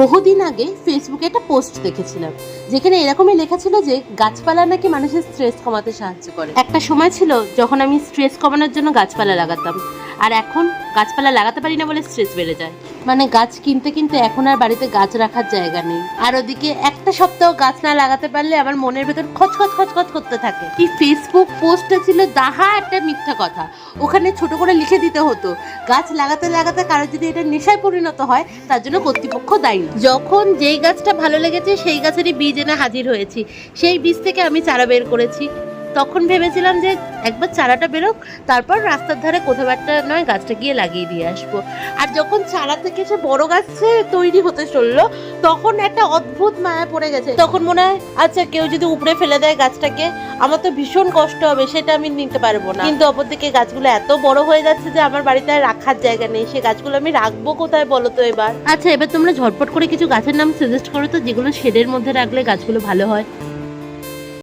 বহুদিন আগে ফেসবুকে একটা পোস্ট দেখেছিলাম, যেখানে এরকমই লেখা ছিল যে গাছপালা নাকি মানুষের স্ট্রেস কমাতে সাহায্য করে। একটা সময় ছিল যখন আমি স্ট্রেস কমানোর জন্য গাছপালা লাগাতাম। আর এখন গাছপালা লাগাতে পারি না বলে স্ট্রেস বেড়ে যায়। মানে গাছ কিনতে কিনতে এখন আর বাড়িতে গাছ রাখার জায়গা নেই। আর ওদিকে একটা সপ্তাহ গাছ না লাগাতে পারলে আমার মনের ভেতর খচখচ খচখচ করতে থাকে। এই ফেসবুক পোস্টটা ছিল দাহা একটা মিথ্যা কথা। ওখানে ছোট করে লিখে দিতে হতো, গাছ লাগাতে লাগাতে কারও যদি এটা নেশায় পরিণত হয়, তার জন্য কর্তৃপক্ষ দায়ী যখন যেই গাছটা ভালো লেগেছে, সেই গাছেরই বীজ এনে হাজির হয়েছি। সেই বীজ থেকে আমি চারা বের করেছি। তখন ভেবেছিলাম যে একবার চারাটা বেরোক, তারপর রাস্তার ধারে কোথাও একটা নয় গাছটা গিয়ে লাগিয়ে দিয়ে আসব। আর যখন চারা থেকে সে বড় গাছে তৈরি হতে চলল, তখন একটা অদ্ভুত মায়া পড়ে গেছে। তখন মনে হয় আচ্ছা কেউ যদি উপড়ে ফেলে দেয় গাছটাকে, আমার তো ভীষণ কষ্ট হবে, সেটা আমি নিতে পারব না। কিন্তু অপরদিকে গাছগুলো এত বড় হয়ে যাচ্ছে যে আমার বাড়িতে আর রাখার জায়গা নেই। সে গাছগুলো আমি রাখব কোথায় বলো তো এবার? আচ্ছা এবার তোমরা ঝটপট করে কিছু গাছের নাম সাজেস্ট করো তো, যেগুলো শেডের মধ্যে রাখলে গাছগুলো ভালো হয়।